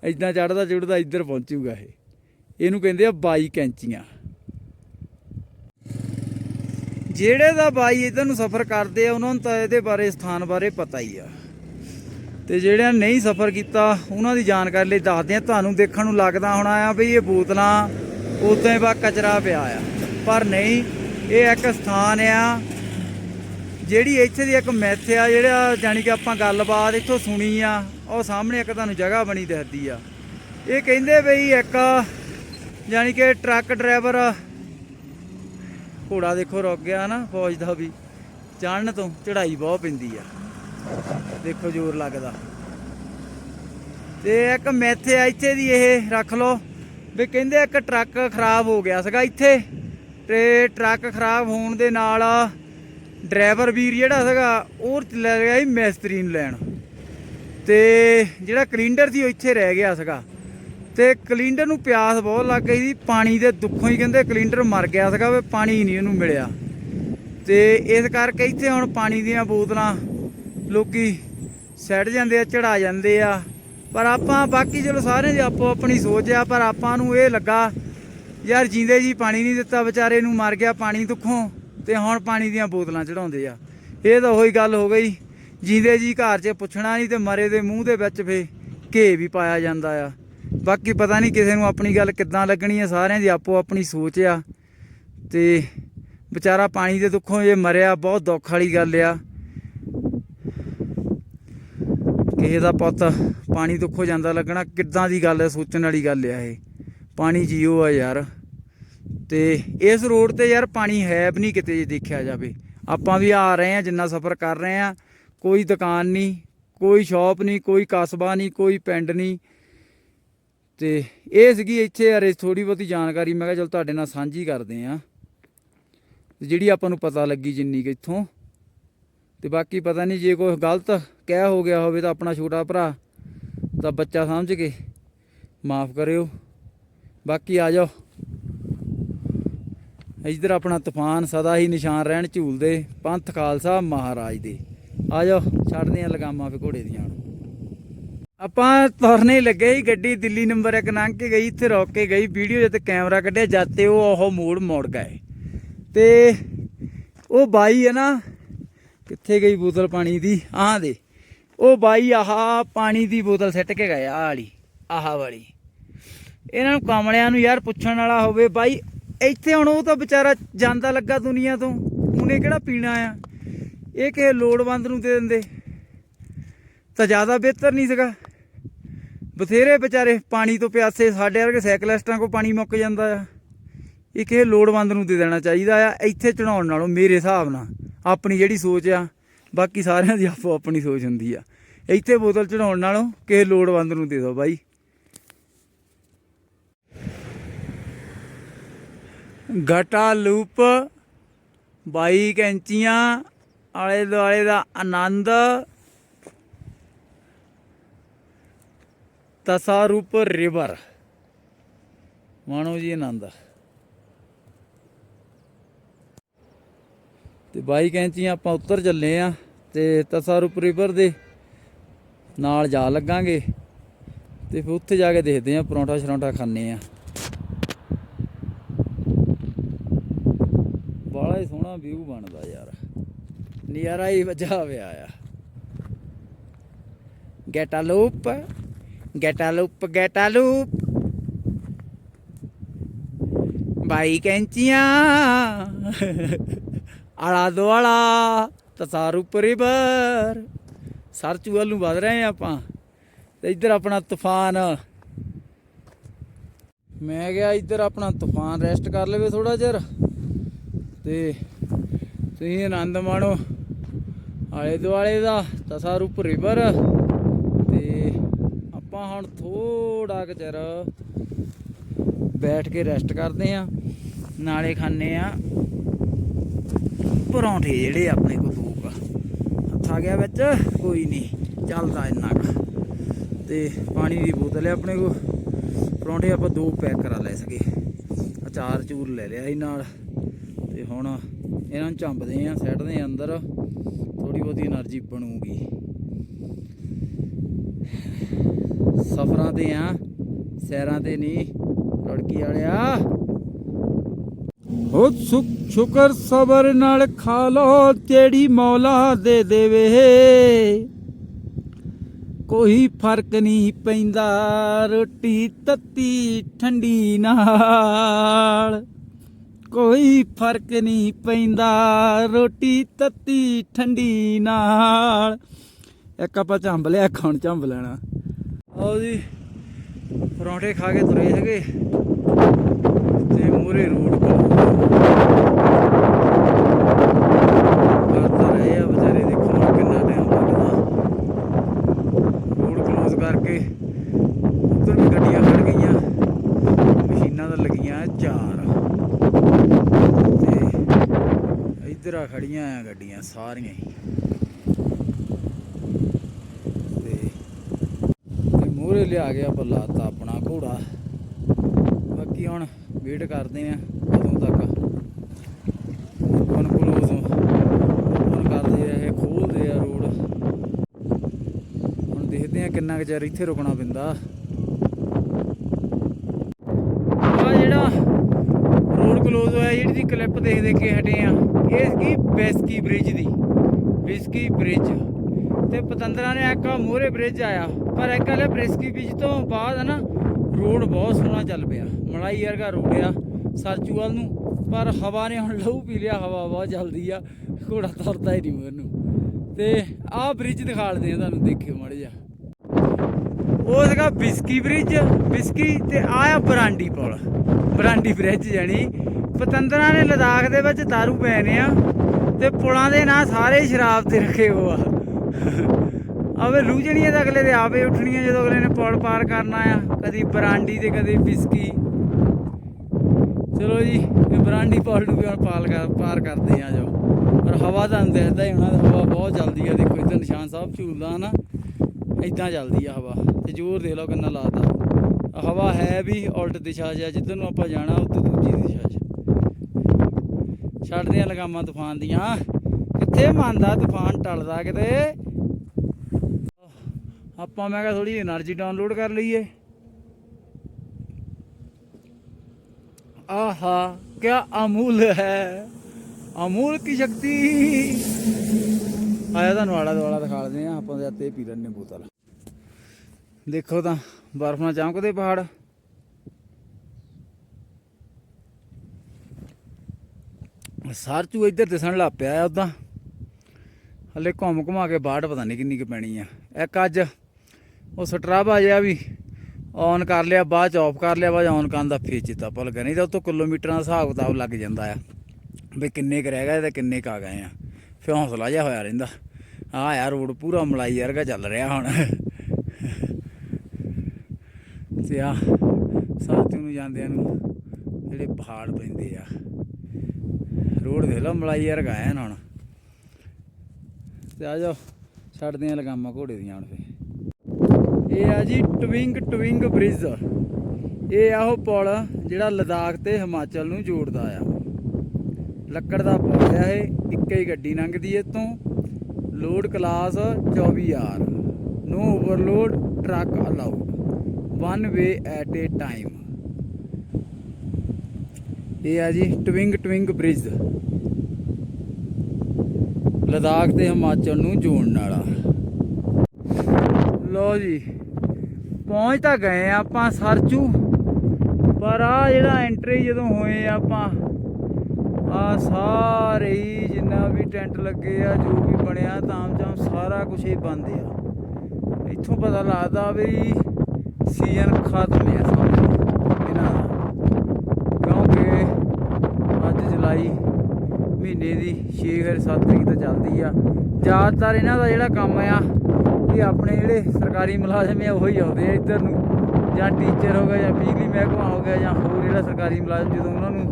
ਇਦਾਂ ਚੜਦਾ ਚੜਦਾ ਇੱਧਰ ਪਹੁੰਚੂਗਾ ਇਹ। ਇਹਨੂੰ ਕਹਿੰਦੇ ਆ ਬਾਈ ਕੈਂਚੀਆਂ। ਜਿਹੜੇ ਦਾ ਬਾਈ ਇਧਰ ਨੂੰ ਸਫ਼ਰ ਕਰਦੇ ਆ, ਉਹਨਾਂ ਨੂੰ ਤਾਂ ਇਹਦੇ ਬਾਰੇ ਸਥਾਨ ਬਾਰੇ ਪਤਾ ਹੀ ਆ। ਤੇ ਜਿਹੜਿਆਂ ਨੇ ਨਹੀਂ ਸਫ਼ਰ ਕੀਤਾ, ਉਹਨਾਂ ਦੀ ਜਾਣਕਾਰੀ ਲਈ ਦੱਸਦੇ ਆ ਤੁਹਾਨੂੰ ਦੇਖਣ ਨੂੰ ਲੱਗਦਾ ਹੋਣਾ ਆ ਵੀ ਇਹ ਬੋਤਲਾਂ ਉਦਾਂ ਹੀ ਬਾ ਕਚਰਾ ਪਿਆ ਆ। ਪਰ ਨਹੀਂ, ਇਹ ਇੱਕ ਸਥਾਨ ਆ ਜਿਹੜੀ ਇੱਥੇ ਦੀ ਇੱਕ ਮੈਥ ਆ, ਜਿਹੜਾ ਜਾਨੀ ਕਿ ਆਪਾਂ ਗੱਲਬਾਤ ਇੱਥੋਂ ਸੁਣੀ ਆ, ਉਹ ਸਾਹਮਣੇ ਇੱਕ ਤੁਹਾਨੂੰ ਜਗ੍ਹਾ ਬਣੀ ਦਿਖਦੀ ਆ। ਇਹ ਕਹਿੰਦੇ ਬਈ ਇੱਕ ਜਾਨੀ ਕਿ ਟਰੱਕ ਡਰਾਈਵਰ, ਘੋੜਾ ਦੇਖੋ ਰੁਕ ਗਿਆ ਨਾ ਫੌਜ ਦਾ ਵੀ ਚੜਨ ਤੋਂ ਚੜਾਈ ਬਹੁਤ ਪੈਂਦੀ ਆ। ਦੇਖੋ ਜ਼ੋਰ ਲੱਗਦਾ। ਤੇ ਇੱਕ ਮੈਥੇ ਆ ਇੱਥੇ ਦੀ ਇਹ, ਰੱਖ ਲਓ। ਵੀ ਕਹਿੰਦੇ ਇੱਕ ਟਰੱਕ ਖਰਾਬ ਹੋ ਗਿਆ ਸੀਗਾ ਇੱਥੇ। ਤੇ ਟਰੱਕ ਖਰਾਬ ਹੋਣ ਦੇ ਨਾਲ ਡਰਾਈਵਰ ਵੀਰ ਜਿਹੜਾ ਸੀਗਾ, ਉਹ ਲੈ ਗਿਆ ਸੀ ਮਿਸਤਰੀ ਨੂੰ ਲੈਣ। ਤੇ ਜਿਹੜਾ ਕਲਿੰਡਰ ਸੀ, ਉਹ ਇੱਥੇ ਰਹਿ ਗਿਆ ਸੀਗਾ। ਤੇ ਕਲਿੰਡਰ ਨੂੰ ਪਿਆਸ ਬਹੁਤ ਲੱਗ ਗਈ ਸੀ। ਪਾਣੀ ਦੇ ਦੁੱਖੋਂ ਹੀ ਕਹਿੰਦੇ ਕਲਿੰਡਰ ਮਰ ਗਿਆ ਸੀਗਾ, ਵੀ ਪਾਣੀ ਨਹੀਂ ਉਹਨੂੰ ਮਿਲਿਆ। ਤੇ ਇਸ ਕਰਕੇ ਇੱਥੇ ਹੁਣ ਪਾਣੀ ਦੀਆਂ ਬੋਤਲਾਂ ਲੋਕੀ ਸੈੱਟ ਜਾਂਦੇ ਆ, ਚੜਾ ਜਾਂਦੇ ਆ। ਪਰ ਆਪਾਂ ਬਾਕੀ ਚਲੋ ਸਾਰਿਆਂ ਦੀ ਆਪੋ ਆਪਣੀ ਸੋਚ ਆ, ਪਰ ਆਪਾਂ ਨੂੰ ਇਹ ਲੱਗਾ, ਯਾਰ ਜਿੰਦੇ ਜੀ ਪਾਣੀ ਨਹੀਂ ਦਿੱਤਾ, ਵਿਚਾਰੇ ਨੂੰ ਮਰ ਗਿਆ ਪਾਣੀ ਦੁੱਖੋਂ, ਤੇ ਹੁਣ ਪਾਣੀ ਦੀਆਂ ਬੋਤਲਾਂ ਚੜਾਉਂਦੇ ਆ। ਇਹ ਤਾਂ ਉਹੀ ਗੱਲ ਹੋ ਗਈ, ਜਿੰਦੇ ਜੀ ਘਰ 'ਚ ਪੁੱਛਣਾ ਨਹੀਂ ਤੇ ਮਰੇ ਦੇ ਮੂੰਹ ਦੇ ਵਿੱਚ ਫੇ ਘੇ ਵੀ ਪਾਇਆ ਜਾਂਦਾ ਆ। ਬਾਕੀ ਪਤਾ ਨਹੀਂ ਕਿਸੇ ਨੂੰ ਆਪਣੀ ਗੱਲ ਕਿੱਦਾਂ ਲੱਗਣੀ ਆ, ਸਾਰਿਆਂ ਦੀ ਆਪੋ ਆਪਣੀ ਸੋਚ ਆ। ਤੇ ਵਿਚਾਰਾ ਪਾਣੀ ਦੇ ਦੁੱਖੋਂ ਜੇ ਮਰਿਆ, ਬਹੁਤ ਦੁੱਖ ਵਾਲੀ ਗੱਲ ਆ। ਇਹਦਾ ਪੁੱਤ ਪਾਣੀ ਦੁੱਖੋਂ ਜਾਂਦਾ ਲੱਗਣਾ, ਕਿੱਦਾਂ ਦੀ ਗੱਲ ਹੈ, ਸੋਚਣ ਵਾਲੀ ਗੱਲ ਆ ਇਹ। ਪਾਣੀ ਜੀਓ ਆ ਯਾਰ। ਤੇ ਇਸ ਰੋਡ ਤੇ ਯਾਰ ਪਾਣੀ ਹੈ ਵੀ ਨਹੀਂ ਕਿਤੇ ਜੇ ਦੇਖਿਆ ਜਾਵੇ। ਆਪਾਂ ਵੀ ਆ ਰਹੇ ਆ ਜਿੰਨਾ ਸਫ਼ਰ ਕਰ ਰਹੇ ਆ ਕੋਈ ਦੁਕਾਨ ਨਹੀਂ, ਕੋਈ ਸ਼ਾਪ ਨਹੀਂ, ਕੋਈ ਕਸਬਾ ਨਹੀਂ, ਕੋਈ ਪਿੰਡ ਨਹੀਂ। ਤੇ ਇਹ ਸੀਗੀ ਇੱਥੇ ਯਾਰ ਥੋੜੀ ਬਹੁਤੀ ਜਾਣਕਾਰੀ। ਮੈਂ ਕਿਹਾ ਚਲ ਤੁਹਾਡੇ ਨਾਲ ਸਾਂਝੀ ਕਰਦੇ ਆ ਜਿਹੜੀ ਆਪਾਂ ਨੂੰ ਪਤਾ ਲੱਗੀ ਜਿੰਨੀ ਕਿ ਇੱਥੋਂ। ਤੇ ਬਾਕੀ ਪਤਾ ਨਹੀਂ ਜੇ ਕੋਈ ਗਲਤ ਕਹਿ ਹੋ ਗਿਆ ਹੋਵੇ ਤਾਂ ਆਪਣਾ ਛੋਟਾ ਭਰਾ ਤਾਂ ਬੱਚਾ ਸਮਝ ਕੇ ਮਾਫ ਕਰਿਓ। ਬਾਕੀ ਆ ਜਾਓ। ਇੱਧਰ ਆਪਣਾ ਤੂਫਾਨ ਸਦਾ ਹੀ ਨਿਸ਼ਾਨ ਰਹਿਣ ਝੂਲਦੇ ਪੰਥ ਖਾਲਸਾ ਮਹਾਰਾਜ ਦੇ। ਆ ਜਾਓ, ਛੱਡਦੇ ਆ ਲਗਾਮਾਂ ਫੇ ਘੋੜੇ ਦੀਆਂ ਆਪਾਂ ਤੁਰਨੇ ਲੱਗੇ ਹੀ ਗੱਡੀ ਦਿੱਲੀ ਨੰਬਰ 1 ਲੰਘ ਕੇ ਗਈ, ਇੱਥੇ ਰੋਕ ਕੇ ਗਈ, ਵੀਡੀਓ ਜਦ ਕੈਮਰਾ ਕੱਢਿਆ ਜਾਤੇ ਉਹ ਉਹ ਮੋੜ ਮੋੜ ਗਏ। ਤੇ ਉਹ ਬਾਈ ਹੈ ਨਾ, ਕਿੱਥੇ ਗਈ ਬੋਤਲ ਪਾਣੀ ਦੀ? ਆਹ ਦੇ ਉਹ ਬਾਈ ਆਹ ਪਾਣੀ ਦੀ ਬੋਤਲ ਸਿੱਟ ਕੇ ਗਏ ਆਹ ਵਾਲੀ ਆਹ ਵਾਲੀ। ਇਹਨਾਂ ਨੂੰ ਕਮਲਿਆਂ ਨੂੰ ਯਾਰ ਪੁੱਛਣ ਵਾਲਾ ਹੋਵੇ, ਬਾਈ ਇੱਥੇ ਹੁਣ ਉਹ ਤਾਂ ਵਿਚਾਰਾ ਜਾਂਦਾ ਲੱਗਾ ਦੁਨੀਆ ਤੋਂ, ਉਹਨੇ ਕਿਹੜਾ ਪੀਣਾ ਆ? ਇਹ ਕਿਸੇ ਲੋੜਵੰਦ ਨੂੰ ਦੇ ਦਿੰਦੇ। ਤਾਂ ਜ਼ਿਆਦਾ ਬਿਹਤਰ ਨਹੀਂ ਸੀਗਾ। ਬਥੇਰੇ ਵਿਚਾਰੇ ਪਾਣੀ ਤੋਂ ਪਿਆਸੇ, ਸਾਡੇ ਵਰਗੇ ਸਾਈਕਲਿਸਟਾਂ ਕੋ ਪਾਣੀ ਮੁੱਕ ਜਾਂਦਾ ਆ। ਇਹ ਕਿਸੇ ਲੋੜਵੰਦ ਨੂੰ ਦੇ ਦੇਣਾ ਚਾਹੀਦਾ ਆ, ਇੱਥੇ ਚੜਾਉਣ ਨਾਲੋਂ ਮੇਰੇ ਹਿਸਾਬ ਨਾਲ, ਆਪਣੀ ਜਿਹੜੀ ਸੋਚ ਆ। ਬਾਕੀ ਸਾਰਿਆਂ ਦੀ ਆਪੋ ਆਪਣੀ ਸੋਚ ਹੁੰਦੀ ਆ। ਇੱਥੇ ਬੋਤਲ ਚੜਾਉਣ ਨਾਲੋਂ ਕਿਸੇ ਲੋੜਵੰਦ ਨੂੰ ਦੇ ਦਿਓ ਬਾਈ। ਗਟਾ ਲੂਪ 22 ਕੈਂਚੀਆਂ, ਆਲੇ ਦੁਆਲੇ ਦਾ ਆਨੰਦ ਤਸਾਰੂਪ ਰਿਵਰ। ਮਾਣੋ ਜੀ ਆਨੰਦ। ਤੇ 22 ਕੈਂਚੀਆਂ ਆਪਾਂ ਉੱਤਰ ਚੱਲੇ ਆ। ਤੇ ਤਸਾਰੂਪ ਰਿਵਰ ਦੇ ਨਾਲ ਜਾ ਲੱਗਾਂਗੇ ਤੇ ਫਿਰ ਉੱਥੇ ਜਾ ਕੇ ਦੇਖਦੇ ਆ ਪਰੌਂਠਾ ਸ਼ਰੌਂਠਾ ਖਾਣੇ ਆ ਬੜਾ ਹੀ ਸੋਹਣਾ ਵਿਊ ਬਣਦਾ ਯਾਰ। ਨਜ਼ਾਰਾ ਹੀ ਵੱਜਾ ਹੋਇਆ ਆ Gata loop Gata loop Gata loop ਬਾਈ ਕੈਂਚੀਆਂ। ਆਲਾ ਦੁਆਲਾ। ਤਸਾਰ ਤਸਾਰੂਪ ਰਿਵਰ ਸਰਚੂ ਵੱਲ ਨੂੰ ਵਧ ਰਹੇ ਆ ਆਪਾਂ। ਤੇ ਇੱਧਰ ਆਪਣਾ ਤੂਫਾਨ। ਮੈਂ ਗਿਆ ਇੱਧਰ ਆਪਣਾ ਤੂਫਾਨ ਰੈਸਟ ਕਰ ਲਵੇ ਥੋੜਾ ਜਿਰ ਤੇ ਤੁਸੀਂ ਆਨੰਦ ਮਾਣੋ। ਆਲੇ ਦੁਆਲੇ ਦਾ ਤਸਾਰ ਤਸਾਰੂਪ ਰਿਵਰ ਤੇ ਆਪਾਂ ਹੁਣ ਥੋੜਾ ਕੁ ਚਿਰ ਬੈਠ ਕੇ ਰੈਸਟ ਕਰਦੇ ਆ ਨਾਲੇ ਖਾਣੇ ਆ ਪਰੌਂਠੇ ਜਿਹੜੇ ਆਪਣੇ ਕੋ ਆ ਗਿਆ ਵਿੱਚ, ਕੋਈ ਨਹੀਂ ਚੱਲਦਾ ਇੰਨਾ ਕੁ। ਤੇ ਪਾਣੀ ਦੀ ਬੋਤਲ ਹੈ ਆਪਣੇ ਕੋਲ। ਪਰੌਂਠੇ ਆਪਾਂ ਦੋ ਪੈਕ ਕਰਾ ਲੈ ਸਕੇ। ਅਚਾਰ ਚੂਰ ਲੈ ਲਿਆ ਇਹ ਨਾਲ। ਤੇ ਹੁਣ ਇਹਨਾਂ ਨੂੰ ਚੰਬਦੇ ਆ, ਸੈਟਦੇ ਦੇ ਅੰਦਰ। ਥੋੜੀ ਬਹੁਤੀ એનર્ਜੀ ਬਣੂਗੀ। ਸਫਰਾਂ ਤੇ ਆ, ਸੈਰਾਂ ਤੇ ਨਹੀਂ ਰੜਕੀ ਵਾਲਿਆ। ਹੋ ਸੁਖ ਸ਼ੁਕਰ ਸਬਰ ਨਾਲ ਖਾ ਲੋ ਜਿਹੜੀ ਮੌਲਾ ਦੇ ਦੇਵੇ। ਕੋਈ ਫ਼ਰਕ ਨਹੀਂ ਪੈਂਦਾ, ਰੋਟੀ ਤੱਤੀ ਠੰਡੀ ਨਾਲ। ਕੋਈ ਫ਼ਰਕ ਨਹੀਂ ਪੈਂਦਾ, ਰੋਟੀ ਤੱਤੀ ਠੰਡੀ ਨਾਲ। ਇੱਕ ਆਪਾਂ ਝੰਬ ਲਿਆ ਖਾਣ ਹੁਣ ਚੰਬ ਲੈਣਾ। ਆਓ ਜੀ, ਪਰੌਂਠੇ ਖਾ ਕੇ ਤੁਰੇ ਹੈਗੇ। ਮੂਰੇ ਰੋਡ ਕਰਦਾ ਰਹੇ ਆ ਵਿਚਾਰੇ ਦੇਖੋ ਕਿੰਨਾ ਟਾਈਮ ਲੱਗਦਾ। ਰੋਡ ਕਲੋਜ਼ ਕਰਕੇ ਉੱਧਰ ਵੀ ਗੱਡੀਆਂ ਖੜ ਗਈਆਂ। ਮਸ਼ੀਨਾਂ ਤਾਂ ਲੱਗੀਆਂ ਚਾਰ। ਤੇ ਇੱਧਰ ਆ ਖੜੀਆਂ ਆ ਗੱਡੀਆਂ ਸਾਰੀਆਂ ਹੀ। ਤੇ ਮੂਹਰੇ ਲਿਆ ਗਿਆ ਬਲਾਤਾ ਆਪਣਾ ਘੋੜਾ। ਬਾਕੀ ਹੁਣ ਵੇਟ ਕਰਦੇ ਆ ਉਦੋਂ ਤੱਕ। ਹੁਣ ਕਲੋਜ਼ ਹੁਣ ਕਰਦੇ ਆ ਇਹ ਖੋਲਦੇ ਆ ਰੋਡ। ਹੁਣ ਦੇਖਦੇ ਆ ਕਿੰਨਾ ਕੁ ਚਿਰ ਇੱਥੇ ਰੁਕਣਾ ਪੈਂਦਾ। ਆ ਜਿਹੜਾ ਰੋਡ ਕਲੋਜ਼ ਹੋਇਆ ਜਿਹੜੀ ਦੀ ਕਲਿੱਪ ਦੇਖ ਦੇਖ ਕੇ ਹਟੇ ਆ, ਇਹ ਕੀ ਬੈਸਕੀ ਬ੍ਰਿਜ ਦੀ। ਬਿਸਕੀ ਬ੍ਰਿਜ ਤੇ ਪਤੰਦਰਾ ਨੇ ਇੱਕ ਮੋਹਰੇ ਬ੍ਰਿਜ ਆਇਆ, ਪਰ ਇੱਕ ਵਾਲੇ ਬ੍ਰਿਸਕੀ ਬ੍ਰਿਜ ਤੋਂ ਬਾਅਦ ਨਾ ਰੋਡ ਬਹੁਤ ਸੋਹਣਾ ਚੱਲ ਪਿਆ। ਮਲਾਈ ਵਰਗਾ ਰੋਡ ਆ ਸਰਚੂਵਾਲ ਨੂੰ, ਪਰ ਹਵਾ ਨੇ ਹੁਣ ਲਹੂ ਪੀ ਲਿਆ, ਹਵਾ ਬਹੁਤ ਜਲਦੀ ਆ। ਘੋੜਾ ਤੁਰਦਾ ਹੀ ਨਹੀਂ ਮੈਨੂੰ। ਤੇ ਆਹ ਬ੍ਰਿਜ ਦਿਖਾਲਦੇ ਆ ਤੁਹਾਨੂੰ, ਦੇਖਿਓ ਮੜ ਜਾ ਉਹ ਸੀਗਾ ਬਿਸਕੀ ਬ੍ਰਿਜ ਬਿਸਕੀ ਤੇ ਆਹ ਆ ਬਰਾਂਡੀ ਪੁਲ। ਬਰਾਂਡੀ ਬ੍ਰਿਜ ਜਾਨੀ ਪਤੰਦਰਾਂ ਨੇ ਲਦਾਖ ਦੇ ਵਿੱਚ दारू ਪੈਨੇ ਆ। ਤੇ ਪੁਲਾਂ ਦੇ ਨਾਂ ਸਾਰੇ ਸ਼ਰਾਬ ਤੇ ਰੱਖੇ ਹੋ ਆਵੇ ਆਵੇ ਲੂਜਣੀਆਂ ਤਾਂ ਅਗਲੇ ਦੇ ਆਪੇ ਉੱਠਣੀਆਂ ਜਦੋਂ ਅਗਲੇ ਨੇ ਪੁਲ ਪਾਰ ਕਰਨਾ ਆ ਕਦੀ ਬਰਾਂਡੀ ਤੇ ਕਦੀ ਬਿਸਕੀ। ਚਲੋ ਜੀ ਇਹ ਬਰਾਂਡੀ ਪੁਲ ਨੂੰ ਵੀ ਪਾਲ ਪਾਰ ਕਰਦੇ ਆ ਜੋ। ਪਰ ਹਵਾ ਤਾਂ ਦਿਖਦਾ ਹੀ ਹੋਣਾ ਹਵਾ ਬਹੁਤ ਚੱਲਦੀ ਆ। ਦੇਖੋ ਇੱਧਰ ਨਿਸ਼ਾਨ ਸਾਹਿਬ ਝੂਲਦਾ ਨਾ ਇਦਾਂ ਚੱਲਦੀ ਆ ਹਵਾ। ਤੇ ਜ਼ੋਰ ਦੇਖ ਲਓ ਕਿੰਨਾ ਲਾਤਾ। ਹਵਾ ਹੈ ਵੀ ਉਲਟ ਦਿਸ਼ਾ 'ਚ ਆ, ਜਿੱਧਰ ਨੂੰ ਆਪਾਂ ਜਾਣਾ ਉੱਧਰ ਦੂਜੀ ਦਿਸ਼ਾ 'ਚ। ਛੱਡਦੇ ਆ ਲਗਾਮਾਂ ਤੂਫਾਨ ਦੀਆਂ। ਕਿੱਥੇ ਮੰਨਦਾ ਤੂਫਾਨ ਟਲਦਾ ਕਿਤੇ? ਆਪਾਂ ਮੈਂ ਕਿਹਾ ਥੋੜੀ એનર્ਜੀ ਡਾਊਨਲੋਡ ਕਰ ਲਈਏ। ਆਹਾ, ਕਿਆ ਅਮੂਲ ਹੈ। ਅਮੂਲ ਕੀ ਸ਼ਕਤੀ। ਆਇਆ ਤੁਹਾਨੂੰ ਆਲਾ ਦੁਆਲਾ ਦਿਖਾ ਦਿੰਦੇ ਆ ਆਪਾਂ ਦੇ ਤੇ ਪੀ ਲੈਣੇ ਬੋਤਲ। ਦੇਖੋ ਤਾਂ, ਬਰਫ਼ ਨਾਲ ਚਮਕਦੇ ਪਹਾੜ। ਸਰਚੂ ਇੱਧਰ ਦਿਸਣ ਲੱਗ ਪਿਆ ਉਦਾਂ। ਹਲੇ ਘੁੰਮ ਘੁਮਾ ਕੇ ਬਾੜ ਪਤਾ ਨਹੀਂ ਕਿੰਨੀ ਕਿ ਪੈਣੀ ਆ। ਇੱਕ ਅੱਜ ਉਹ ਸਟਰਾਬਾ ਜਿਹਾ ਵੀ ਔਨ ਕਰ ਲਿਆ, ਬਾਅਦ ਚ ਆਫ ਕਰ ਲਿਆ, ਬਾਅਦ ਔਨ ਕਰਨ ਦਾ ਫੇਰ ਚੇਤਾ ਭੁੱਲ ਗਿਆ। ਨਹੀਂ ਤਾਂ ਉਤੋਂ ਕਿਲੋਮੀਟਰਾਂ ਦਾ ਹਿਸਾਬ ਕਿਤਾਬ ਲੱਗ ਜਾਂਦਾ ਆ ਵੀ ਕਿੰਨੇ ਕੁ ਰਹਿ ਗਏ ਤੇ ਕਿੰਨੇ ਕੁ ਆ ਗਏ ਆ। ਫੇਰ ਹੌਸਲਾ ਜਿਹਾ ਹੋਇਆ ਰਹਿੰਦਾ। ਆ ਯਾਰ ਰੋਡ ਪੂਰਾ ਮਲਾਈ ਵਰਗਾ ਚੱਲ ਰਿਹਾ ਹੁਣ। ਤੇ ਆ ਸਾਥੀ ਨੂੰ ਜਾਂਦਿਆਂ ਨੂੰ ਜਿਹੜੇ ਪਹਾੜ ਪੈਂਦੇ ਆ। ਰੋਡ ਦੇ ਲਓ ਮਲਾਈ ਵਰਗਾ ਐ ਹੁਣ। ਤੇ ਆ ਜਾਓ ਛੱਡਦੇ ਆ ਲਗਾਮਾਂ ਘੋੜੇ ਦੀਆਂ ਹੁਣ ਫੇ ਇਹ ਆ ਜੀ ਟਵਿੰਗ ਟਵਿੰਗ ਬ੍ਰਿਜ ਇਹ ਆ ਉਹ ਪੁਲ ਜਿਹੜਾ ਲਦਾਖ ਤੇ ਹਿਮਾਚਲ ਨੂੰ ਜੋੜਦਾ ਆ। ਲੱਕੜ ਦਾ ਪੁਲ ਆ ਇਹ, ਇੱਕੇ ਹੀ ਗੱਡੀ ਲੰਘਦੀ ਏ ਤੋਂ load class 24000 no overload truck allowed one way at a time ਇਹ ਆ ਜੀ ਟਵਿੰਗ ਟਵਿੰਗ ਬ੍ਰਿਜ ਲਦਾਖ ਤੇ ਹਿਮਾਚਲ ਨੂੰ ਜੋੜਨ ਵਾਲਾ। ਲੋ ਜੀ। ਪਹੁੰਚ ਤਾਂ ਗਏ ਆ ਆਪਾਂ ਸਰਚੂ, ਪਰ ਆ ਜਿਹੜਾ ਐਂਟਰੀ ਜਦੋਂ ਹੋਏ ਆਪਾਂ ਆ ਸਾਰੇ ਹੀ ਜਿੰਨਾ ਵੀ ਟੈਂਟ ਲੱਗੇ ਆ, ਜੋ ਵੀ ਬਣਿਆ ਤਾਮ ਜਾਮ ਸਾਰਾ ਕੁਝ ਹੀ ਬੰਦ ਆ। ਇੱਥੋਂ ਪਤਾ ਲੱਗਦਾ ਵੀ ਸੀਜ਼ਨ ਖਤਮ ਆ ਸਮਝ ਇਹਨਾਂ ਦਾ ਕਿਉਂਕਿ ਅੱਜ ਜੁਲਾਈ ਮਹੀਨੇ ਦੀ 6 ਫਿਰ 7 ਤਰੀਕ ਤੋਂ ਚੱਲਦੀ ਆ। ਜ਼ਿਆਦਾਤਰ ਇਹਨਾਂ ਦਾ ਜਿਹੜਾ ਕੰਮ ਆ ਇਹ ਆਪਣੇ ਜਿਹੜੇ ਸਰਕਾਰੀ ਮੁਲਾਜ਼ਮ ਆ ਉਹੀ ਆਉਂਦੇ ਆ ਇੱਧਰ ਨੂੰ। ਜਾਂ ਟੀਚਰ ਹੋ ਗਿਆ ਜਾਂ ਬਿਜਲੀ ਮਹਿਕਮਾ ਹੋ ਗਿਆ ਜਾਂ ਹੋਰ ਜਿਹੜਾ ਸਰਕਾਰੀ ਮੁਲਾਜ਼ਮ ਜਦੋਂ ਉਹਨਾਂ ਨੂੰ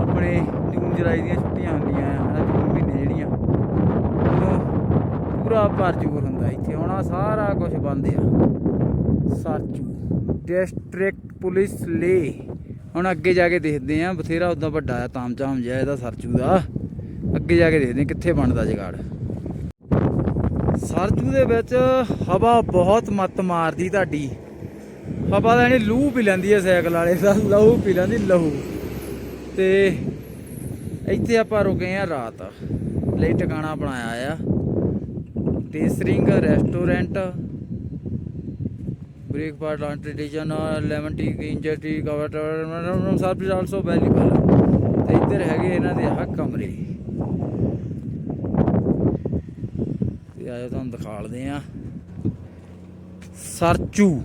ਆਪਣੇ ਜੂਨ ਜੁਲਾਈ ਦੀਆਂ ਛੁੱਟੀਆਂ ਹੁੰਦੀਆਂ ਆ ਜੂਨ ਮਹੀਨੇ ਜਿਹੜੀਆਂ, ਉਦੋਂ ਪੂਰਾ ਭਰਜੂਰ ਹੁੰਦਾ ਇੱਥੇ। ਹੁਣ ਆਹ ਸਾਰਾ ਕੁਝ ਬੰਦ ਆ। ਸਰਚੂ ਡਿਸਟ੍ਰਿਕਟ ਪੁਲਿਸ ਲੇ। ਹੁਣ ਅੱਗੇ ਜਾ ਕੇ ਦੇਖਦੇ ਆ, ਬਥੇਰਾ ਉਦਾਂ ਵੱਡਾ ਆ ਤਾਮਝਾਮ ਜਿਹਾ ਇਹਦਾ ਸਰਚੂ ਦਾ। ਅੱਗੇ ਜਾ ਕੇ ਦੇਖਦੇ ਆ ਕਿੱਥੇ ਬਣਦਾ ਜਗਾੜ। ਸਰਚੂ ਦੇ ਵਿੱਚ ਹਵਾ ਬਹੁਤ ਮੱਤ ਮਾਰਦੀ ਤੁਹਾਡੀ। ਹਵਾ ਦਾ ਇਹਨੇ ਲੂ ਪੀ ਲੈਂਦੀ ਹੈ ਸਾਈਕਲ ਵਾਲੇ ਦਾ, ਲਹੂ ਪੀ ਲੈਂਦੀ, ਲਹੂ। ਤੇ ਇੱਥੇ ਆਪਾਂ ਰੁਕੇ ਆ ਰਾਤ ਲਈ ਟਿਕਾਣਾ ਬਣਾਇਆ ਆ। Tsering restaurant, breakfast, lunch tradition, lemon tea ginger tea cover service also available ਤੇ ਇੱਧਰ ਹੈਗੇ ਇਹਨਾਂ ਦੇ ਆ ਕਮਰੇ। ਤੇ ਆਜੋ ਤੁਹਾਨੂੰ ਦਿਖਾਲਦੇ ਆ। ਸਰਚੂ।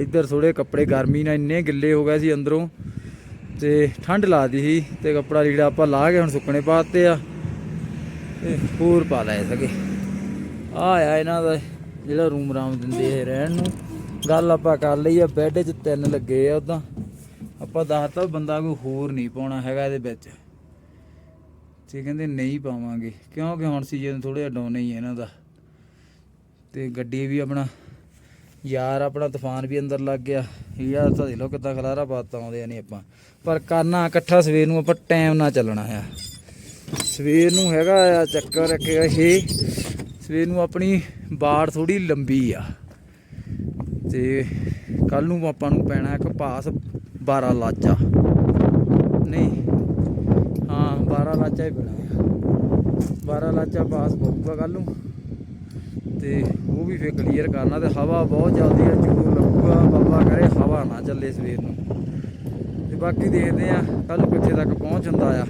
ਇੱਧਰ ਥੋੜੇ ਕੱਪੜੇ, ਗਰਮੀ ਨਾਲ ਇੰਨੇ ਗਿੱਲੇ ਹੋ ਗਏ ਸੀ ਅੰਦਰੋਂ ਤੇ ਠੰਡ ਲਾਦੀ ਸੀ ਤੇ ਕੱਪੜਾ ਲੀੜਾ ਆਪਾਂ ਲਾ ਕੇ ਹੁਣ ਸੁੱਕਣੇ ਪਾਤੇ ਆ ਤੇ ਹੋਰ ਪਾ ਲਏ ਸਕੇ। ਆ ਆ ਇਹਨਾਂ ਦਾ ਜਿਹੜਾ ਰੂਮ ਰਾਮ ਦਿੰਦੇ ਇਹ ਰਹਿਣ ਨੂੰ। ਗੱਲ ਆਪਾਂ ਕਰ ਲਈ ਆ ਬੈੱਡ 'ਚ ਤਿੰਨ ਲੱਗੇ ਆ ਉਦਾਂ ਆਪਾਂ ਦੱਸਤਾ ਬੰਦਾ ਕੋਈ ਹੋਰ ਨਹੀਂ ਪਾਉਣਾ ਹੈਗਾ ਇਹਦੇ ਵਿੱਚ। ਤੇ ਕਹਿੰਦੇ ਨਹੀਂ ਪਾਵਾਂਗੇ। ਕਿਉਂਕਿ ਹੁਣ ਸੀਜ਼ਨ ਥੋੜਾ ਡਾਊਨ ਹੀ ਹੈ ਇਹਨਾਂ ਦਾ। ਤੇ ਗੱਡੀ ਵੀ ਆਪਣਾ, ਯਾਰ ਆਪਣਾ ਤੂਫਾਨ ਵੀ ਅੰਦਰ ਲੱਗ ਗਿਆ। ਯਾਰ ਤਾਂ ਦੇਖ ਲਓ ਕਿੱਦਾਂ ਖਲਾਰਾ ਪਾਤਾ ਆਉਂਦੇ ਨਹੀਂ ਆਪਾਂ। ਪਰ ਕਰਨਾ ਇਕੱਠਾ ਸਵੇਰ ਨੂੰ ਆਪਾਂ ਟਾਈਮ ਨਾਲ ਚੱਲਣਾ ਆ। ਸਵੇਰ ਨੂੰ ਹੈਗਾ ਆ ਚੱਕਰ ਕਿ ਇਹ। ਸਵੇਰ ਨੂੰ ਆਪਣੀ ਬਾੜ ਥੋੜੀ ਲੰਬੀ ਆ। ਤੇ ਕੱਲ ਨੂੰ ਆਪਾਂ ਨੂੰ ਪੈਣਾ ਇੱਕ ਪਾਸ 12 ਲਾਚਾ ਨਹੀਂ ਹਾਂ 12 ਲਾਚਾ ਹੀ ਪੈਣਾ। ਆ 12 ਲਾਚਾ ਪਾਸ ਪਊਗਾ ਕੱਲ ਨੂੰ। ਤੇ ਉਹ ਵੀ ਫੇਰ ਕਲੀਅਰ ਕਰਨਾ ਤੇ ਹਵਾ ਬਹੁਤ ਚੱਲਦੀ ਆ ਜੂ ਲੱਗੂਗਾ। ਬਾਬਾ ਕਰੇ ਹਵਾ ਨਾ ਚੱਲੇ ਸਵੇਰ ਨੂੰ। ਤੇ ਬਾਕੀ ਦੇਖਦੇ ਆ ਕੱਲ ਕਿੱਥੇ ਤੱਕ ਪਹੁੰਚ ਹੁੰਦਾ ਆ।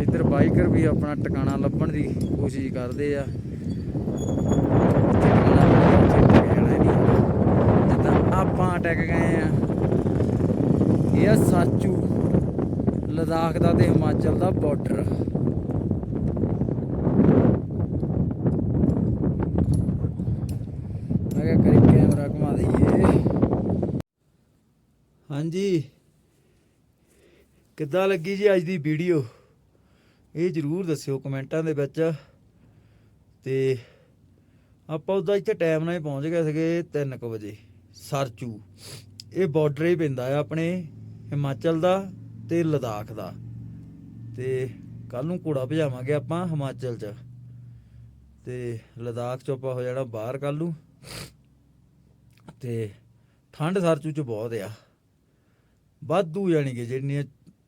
ਇੱਧਰ ਬਾਈਕਰ ਵੀ ਆਪਣਾ ਟਿਕਾਣਾ ਲੱਭਣ ਦੀ ਕੋਸ਼ਿਸ਼ ਕਰਦੇ ਆ। ਜਿੱਦਾਂ ਆਪਾਂ ਟਿਕ ਗਏ ਆ। ਇਹ ਆ ਸਾਚੂ। ਲਦਾਖ ਦਾ ਤੇ ਹਿਮਾਚਲ ਦਾ ਬਾਰਡਰ ਮੈਂ ਕਰੀ ਕੈਮਰਾ ਘੁਮਾ ਦਈਏ। ਹਾਂਜੀ। ਕਿੱਦਾਂ ਲੱਗੀ ਜੀ ਅੱਜ ਦੀ ਵੀਡੀਓ ਇਹ ਜਰੂਰ ਦੱਸਿਓ ਕਮੈਂਟਾਂ ਦੇ ਵਿੱਚ। ਤੇ ਆਪਾਂ ਉਦਾਂ ਇੱਥੇ ਟਾਈਮ ਨਾਲ ਹੀ ਪਹੁੰਚ ਗਏ ਸੀਗੇ 3:00 ਵਜੇ, ਸਰਚੂ। ਇਹ ਬਾਰਡਰ ਹੀ ਪੈਂਦਾ ਆ ਆਪਣੇ ਹਿਮਾਚਲ ਦਾ ਤੇ ਲਦਾਖ ਦਾ। ਤੇ ਕੱਲ ਨੂੰ ਘੋੜਾ ਭਜਾਵਾਂਗੇ ਆਪਾਂ ਹਿਮਾਚਲ 'ਚ। ਤੇ ਲਦਾਖ 'ਚ ਆਪਾਂ ਹੋ ਜਾਣਾ ਬਾਹਰ ਕੱਲ ਨੂੰ। ਤੇ ਠੰਡ ਸਰਚੂ 'ਚ ਬਹੁਤ ਆ। ਵਾਧੂ ਜਾਣੀ ਕਿ ਜਿੰਨੀ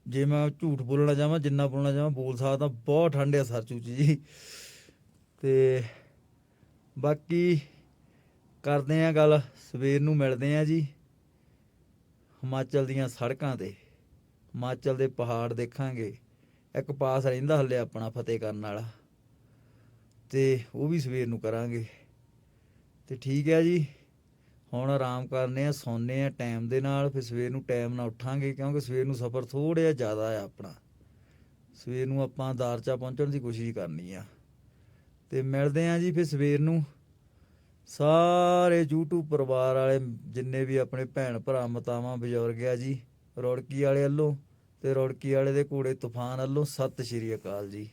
ਜੇ ਮੈਂ ਝੂਠ ਬੋਲਣਾ ਚਾਹਾਂ, ਜਿੰਨਾ ਬੋਲਣਾ ਚਾਹਾਂ ਬੋਲ ਸਕਦਾ, ਬਹੁਤ ਠੰਡ ਆ ਸਰਚੂ 'ਚ ਜੀ। ਤੇ ਬਾਕੀ ਕਰਦੇ ਆ ਗੱਲ, ਸਵੇਰ ਨੂੰ ਮਿਲਦੇ ਆ ਜੀ ਹਿਮਾਚਲ ਦੀਆਂ ਸੜਕਾਂ ਤੇ। ਹਿਮਾਚਲ ਦੇ ਪਹਾੜ ਦੇਖਾਂਗੇ। ਇੱਕ ਪਾਸ ਰਹਿੰਦਾ ਹੱਲੇ ਆਪਣਾ ਫਤਿਹ ਕਰਨ ਵਾਲਾ। ਤੇ ਉਹ ਵੀ ਸਵੇਰ ਨੂੰ ਕਰਾਂਗੇ। ਤੇ ਠੀਕ ਹੈ ਜੀ। ਹੁਣ ਆਰਾਮ ਕਰਨੇ ਆ ਸੌਂਨੇ ਆ ਟਾਈਮ ਦੇ ਨਾਲ, ਫਿਰ ਸਵੇਰ ਨੂੰ ਟਾਈਮ ਨਾਲ ਉੱਠਾਂਗੇ, ਕਿਉਂਕਿ ਸਵੇਰ ਨੂੰ ਸਫ਼ਰ ਥੋੜ੍ਹਾ ਜਿਹਾ ਜ਼ਿਆਦਾ ਆ ਆਪਣਾ। ਸਵੇਰ ਨੂੰ ਆਪਾਂ ਦਾਰਚਾ ਪਹੁੰਚਣ ਦੀ ਕੋਸ਼ਿਸ਼ ਕਰਨੀ ਆ। ਤੇ ਮਿਲਦੇ ਆ ਜੀ ਫਿਰ ਸਵੇਰ ਨੂੰ। ਸਾਰੇ YouTube ਪਰਿਵਾਰ ਵਾਲੇ, ਜਿੰਨੇ ਵੀ ਆਪਣੇ ਭੈਣ ਭਰਾ, ਮਤਾਵਾਂ, ਬਜ਼ੁਰਗ ਆ ਜੀ ਰੌੜਕੀ ਵਾਲੇ ਵੱਲੋਂ। ਤੇ ਰੌੜਕੀ ਵਾਲੇ ਦੇ ਘੋੜੇ ਤੂਫਾਨ ਵੱਲੋਂ ਸਤਿ ਸ਼੍ਰੀ ਅਕਾਲ ਜੀ।